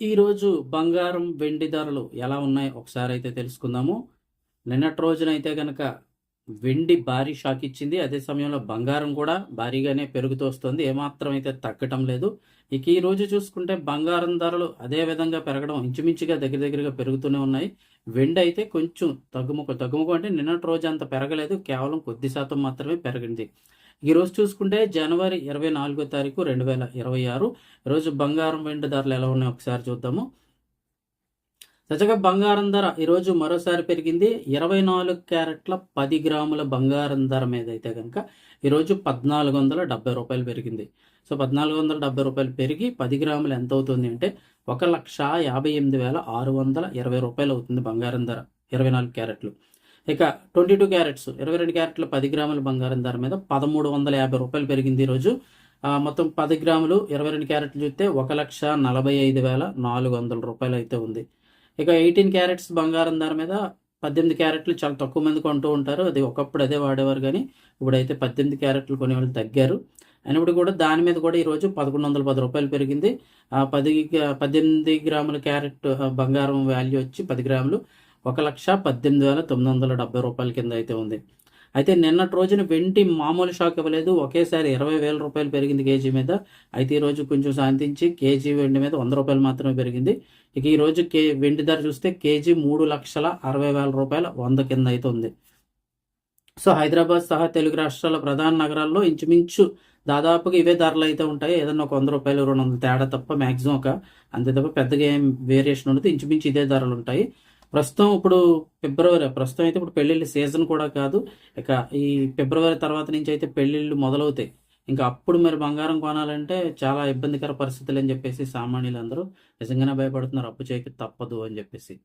ఈరోజు బంగారం వెండి ధరలు ఎలా ఉన్నాయి ఒకసారి అయితే తెలుసుకుందాము. నిన్నటి రోజునైతే కనుక వెండి భారీ షాక్ ఇచ్చింది. అదే సమయంలో బంగారం కూడా భారీగానే పెరుగుతూ వస్తుంది. ఏమాత్రం అయితే తగ్గటం లేదు. ఇక ఈ రోజు చూసుకుంటే బంగారం ధరలు అదే విధంగా పెరగడం ఇంచుమించుగా దగ్గర దగ్గరగా పెరుగుతూనే ఉన్నాయి. వెండి అయితే కొంచెం తగ్గుముఖ తగ్గుముఖం అంటే నిన్నటి రోజు అంత పెరగలేదు. కేవలం కొద్ది శాతం మాత్రమే పెరిగింది. ఈరోజు చూసుకుంటే జనవరి ఇరవై నాలుగో తారీఖు రెండు వేల ఇరవై ఆరు. ఈరోజు బంగారం వెండి ధరలు ఎలా ఉన్నాయో ఒకసారి చూద్దాము. సజగా బంగారం ధర ఈరోజు మరోసారి పెరిగింది. ఇరవై నాలుగు క్యారెట్ల పది గ్రాముల బంగారం ధర మీద అయితే కనుక ఈరోజు పద్నాలుగు వందల డెబ్బై రూపాయలు పెరిగింది. సో పద్నాలుగు వందల డెబ్బై రూపాయలు పెరిగి పది గ్రాములు ఎంత అవుతుంది అంటే ఒక లక్ష యాభై ఎనిమిది వేల ఆరు వందల ఇరవై రూపాయలు అవుతుంది బంగారం ధర. ఇరవై నాలుగు క్యారెట్లు. ఇక ట్వంటీ టూ క్యారెట్స్ ఇరవై రెండు క్యారెట్ల పది గ్రాముల బంగారం ధర మీద పదమూడు వందల యాభై రూపాయలు పెరిగింది ఈరోజు మొత్తం పది గ్రాములు ఇరవై రెండు క్యారెట్లు చూస్తే ఒక లక్ష నలభై ఐదు వేల నాలుగు వందల రూపాయలు అయితే ఉంది. ఇక ఎయిటీన్ క్యారెట్స్ బంగారం ధర మీద పద్దెనిమిది క్యారెట్లు చాలా తక్కువ మంది కొంటూ ఉంటారు. అది ఒకప్పుడు అదే వాడేవారు కానీ ఇప్పుడైతే పద్దెనిమిది క్యారెట్లు కొనేవాళ్ళు తగ్గారు. అయినప్పుడు కూడా దాని మీద కూడా ఈరోజు పదకొండు వందల పది రూపాయలు పెరిగింది. ఆ పది పద్దెనిమిది గ్రాముల క్యారెట్ బంగారం వాల్యూ వచ్చి పది గ్రాములు. ఒక లక్ష పద్దెనిమిది వేల తొమ్మిది వందల డెబ్బై రూపాయల కింద అయితే ఉంది. అయితే నిన్నటి రోజున వెండి మామూలు షాక్ ఇవ్వలేదు. ఒకేసారి ఇరవై వేల రూపాయలు పెరిగింది కేజీ మీద. అయితే ఈ రోజు కొంచెం శాంతించి కేజీ వెండి మీద వంద రూపాయలు మాత్రమే పెరిగింది. ఇక ఈరోజు కే వెండి ధర చూస్తే కేజీ మూడు లక్షల అరవై వేల రూపాయల వంద కింద అయితే ఉంది. సో హైదరాబాద్ సహా తెలుగు రాష్ట్రాల ప్రధాన నగరాల్లో ఇంచుమించు దాదాపుగా ఇవే ధరలు అయితే ఉంటాయి. ఏదన్నా ఒక వంద రూపాయలు రెండు వందల తేడా తప్ప మ్యాక్సిమం ఒక అంతే తప్ప పెద్దగా ఏం వేరియేషన్ ఉండదు. ఇంచుమించు ఇదే ధరలు ఉంటాయి. ప్రస్తుతం ఇప్పుడు ఫిబ్రవరి ప్రస్తుతం అయితే ఇప్పుడు పెళ్ళిళ్ళ సీజన్ కూడా కాదు. ఇక ఈ ఫిబ్రవరి తర్వాత నుంచి అయితే పెళ్ళిళ్ళు మొదలవుతాయి. ఇంకా అప్పుడు మరి బంగారం కొనాలంటే చాలా ఇబ్బందికర పరిస్థితులు అని చెప్పేసి సామాన్యులందరూ నిజంగానే భయపడుతున్నారు. అప్పు చేయక తప్పదు అని చెప్పేసి.